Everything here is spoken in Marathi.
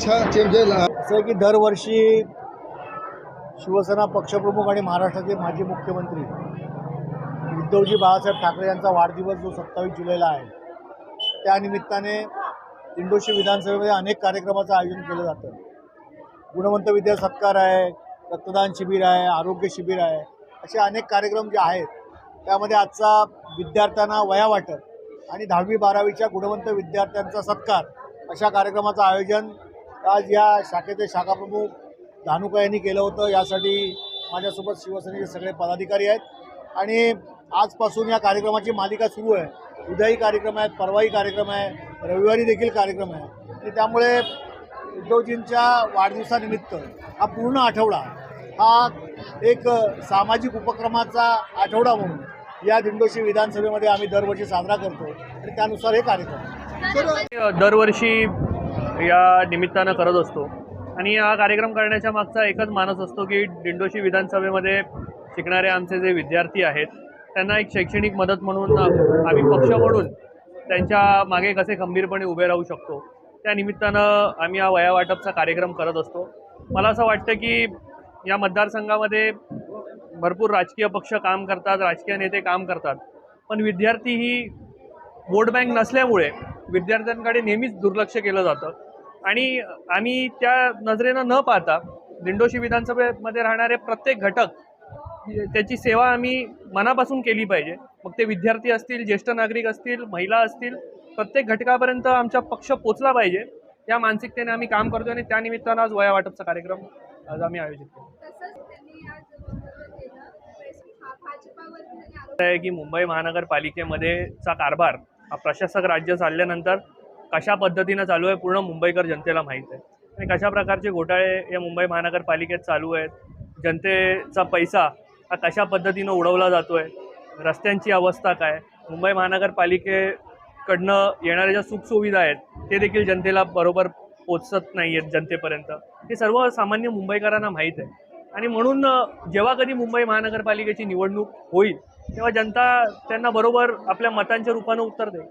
अच्छा चेंजेल असं आहे की दरवर्षी शिवसेना पक्षप्रमुख आणि महाराष्ट्राचे माजी मुख्यमंत्री उद्धवजी बाळासाहेब ठाकरे यांचा वाढदिवस जो सत्तावीस जुलैला आहे त्यानिमित्ताने इंडोशी विधानसभेमध्ये अनेक कार्यक्रमाचं आयोजन केलं जातं. गुणवंत विद्या सत्कार आहे रक्तदान शिबिर आहे आरोग्य शिबिर आहे असे अनेक कार्यक्रम जे आहेत त्यामध्ये आजचा विद्यार्थ्यांना वया वाटप आणि दहावी बारावीच्या गुणवंत विद्यार्थ्यांचा सत्कार अशा कार्यक्रमाचं आयोजन आज या शाखेचे शाखाप्रमुख धानुका यांनी केलं होतं. यासाठी माझ्यासोबत शिवसेनेचे सगळे पदाधिकारी आहेत. आणि आजपासून या कार्यक्रमाची मालिका सुरू आहे. उद्याही कार्यक्रम आहेत परवाही कार्यक्रम आहे रविवारी देखील कार्यक्रम आहे. आणि त्यामुळे उद्धवजींच्या वाढदिवसानिमित्त हा पूर्ण आठवडा हा एक सामाजिक उपक्रमाचा आठवडा म्हणून या दिंडोशी विधानसभेमध्ये आम्ही दरवर्षी साजरा करतो. आणि त्यानुसार हे कार्यक्रम. दरवर्षी या निमित्तानं करत असतो. आणि हा कार्यक्रम करण्याच्या मागचा एकच मानस असतो की दिंडोशी विधानसभेमध्ये शिकणारे आमचे जे विद्यार्थी आहेत त्यांना एक शैक्षणिक मदत म्हणून आम्ही पक्ष म्हणून त्यांच्या मागे कसे खंबीरपणे उभे राहू शकतो त्या निमित्तानं आम्ही हा वया वाटपचा कार्यक्रम करत असतो. मला असं वाटतं की या मतदारसंघामध्ये भरपूर राजकीय पक्ष काम करतात राजकीय नेते काम करतात पण विद्यार्थी ही वोट बँक नसल्यामुळे विद्यार्थ्यांकडे नेहमीच दुर्लक्ष केलं जातं. आणि आम्ही त्या नजरेनं न पाहता दिंडोशी विधानसभेमध्ये राहणारे प्रत्येक घटक त्याची सेवा आम्ही मनापासून केली पाहिजे. मग ते विद्यार्थी असतील ज्येष्ठ नागरिक असतील महिला असतील प्रत्येक घटकापर्यंत आमचा पक्ष पोचला पाहिजे. या मानसिकतेने आम्ही काम करतो आणि त्यानिमित्तानं आज वया वाटपचा कार्यक्रम आज आम्ही आयोजित केला. आहे की मुंबई महानगरपालिकेमध्ये चा कारभार हा प्रशासक राज्य चालल्यानंतर कशा पद्धतीनं चालू आहे पूर्ण मुंबईकर जनतेला माहीत आहे. आणि कशा प्रकारचे घोटाळे या मुंबई महानगरपालिकेत चालू आहेत जनतेचा पैसा हा कशा पद्धतीनं उडवला जातो आहे रस्त्यांची अवस्था काय मुंबई महानगरपालिकेकडनं येणाऱ्या ज्या सुखसुविधा आहेत ते देखील जनतेला बरोबर पोचत नाही आहेत जनतेपर्यंत. हे सर्व सामान्य मुंबईकरांना माहीत आहे. आणि म्हणून जेव्हा कधी मुंबई महानगरपालिकेची निवडणूक होईल तेव्हा जनता त्यांना बरोबर आपल्या मतांच्या रूपानं उत्तर देईल.